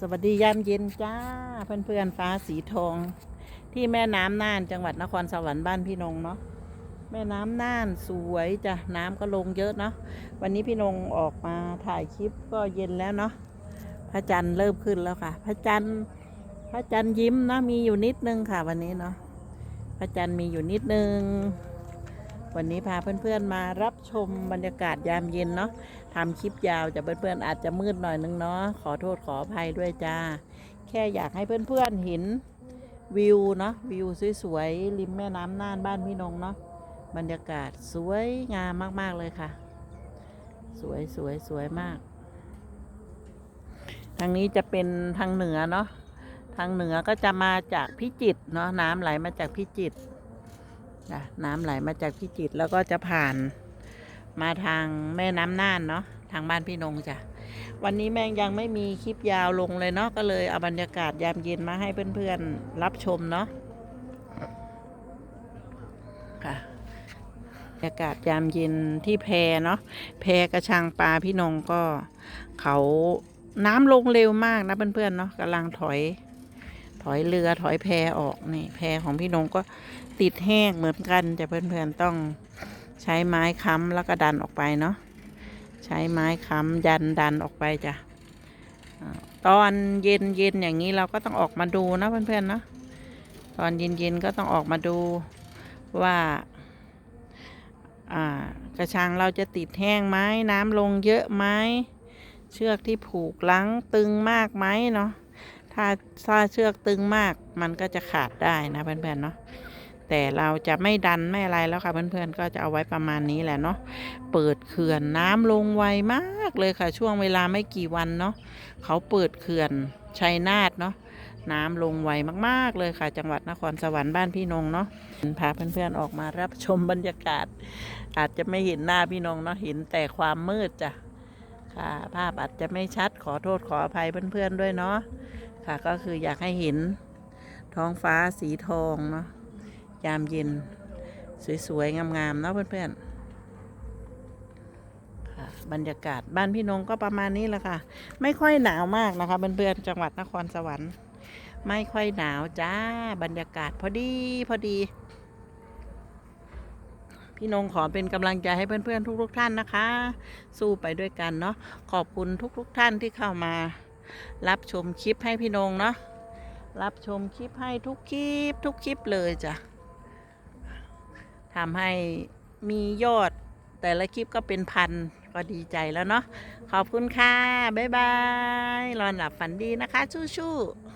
สวัสดียามเย็นจ้าเพื่อนเพื่อนๆฟ้าสีทอง ที่แม่น้ำน่านจังหวัดนครสวรรค์บ้านพี่นงเนาะแม่น้ำน่านสวยจ้ะน้ำก็ลงเยอะเนาะวันนี้พี่นงออกมาถ่ายคลิปก็เย็นแล้วเนาะพระจันทร์เริ่มขึ้นแล้วค่ะ พระจันทร์พระจันทร์ยิ้มนะมีอยู่นิดนึงค่ะ วันนี้เนาะพระจันทร์มีอยู่นิดนึง วันนี้พาเพื่อนๆมารับชมบรรยากาศยามเย็นเนาะทำคลิปยาวจะเพื่อนๆอาจจะมืดหน่อยนึงเนาะขอโทษขออภัยด้วยจ้า แค่อยากให้เพื่อนๆเห็นวิวเนาะวิวสวยๆริมแม่น้ำน่านบ้านพี่นงเนาะบรรยากาศสวยงามมากๆเลยค่ะ สวยสวยสวยมาก ทางนี้จะเป็นทางเหนือเนาะทางเหนือก็จะมาจากพิจิตรเนาะน้ำไหลมาจากพิจิตร จ้ะน้ำไหลมาจากพิจิตรแล้วก็จะผ่านมาทางแม่น้ำน่านเนาะทางบ้านพี่นงจ้ะวันนี้แม่งยังไม่มีคลิปยาวลงเลยเนาะก็เลยเอาบรรยากาศยามเย็นมาให้เพื่อนๆรับชมเนาะค่ะบรรยากาศยามเย็นที่แพเนาะแพกระชังปลาพี่นงก็เขาน้ำลงเร็วมากนะเพื่อนๆเนาะกำลังถอย อยเรือถอยแพออกนี่แพของพี่นงก็ติดแห้งเหมือนกันจะเพื่อนๆต้องใช้ไม้ค้ำแล้วก็ดันออกไปเนาะใช้ไม้ค้ำยันดันออกไปจ้ะตอนเย็นเย็นอย่างนี้เราก็ต้องออกมาดูนะเพื่อนๆเนาะตอนเย็นเย็นก็ต้องออกมาดูว่าอ่ากระชังเราจะติดแห้งไหมน้ำลงเยอะไหมเชือกที่ผูกลังตึงมากไหมเนาะ ถ้าถ้าเชือกตึงมากมันก็จะขาดได้นะเพื่อนๆเนาะแต่เราจะไม่ดันไม่อะไรแล้วค่ะเพื่อนๆก็จะเอาไว้ประมาณนี้แหละเนาะเปิดเขื่อนน้ำลงไวมากเลยค่ะ ช่วงเวลาไม่กี่วันเนาะเขาเปิดเขื่อนชัยนาทเนาะน้ำลงไวมากๆเลยค่ะ จังหวัดนครสวรรค์บ้านพี่นงเนาะพาเพื่อนๆออกมารับชมบรรยากาศ อาจจะไม่เห็นหน้าพี่นงเนาะเห็นแต่ความมืดจ้ะค่ะภาพอาจจะไม่ชัดขอโทษขออภัยเพื่อนๆด้วยเนาะ ค่ะก็คืออยากให้เห็นท้องฟ้าสีทองเนาะยามเย็น สวยๆ งามๆเนาะเพื่อนๆค่ะบรรยากาศบ้านพี่นงก็ประมาณนี้แหละค่ะ ไม่ค่อยหนาวมากนะคะเพื่อนๆจังหวัดนครสวรรค์ ไม่ค่อยหนาวจ้าบรรยากาศพอดีพอดี พี่นงขอเป็นกำลังใจให้เพื่อนๆทุกๆท่านนะคะ สู้ไปด้วยกันเนาะขอบคุณทุกๆท่านที่เข้ามา รับชมคลิปให้พี่นงเนาะรับชมคลิปให้ทุกคลิปทุกคลิปเลยจ้ะทำให้มียอดแต่ละคลิปก็เป็นพันก็ดีใจแล้วเนาะขอบคุณค่ะ บ๊ายบายรอนหลับฝันดีนะคะชู้ๆ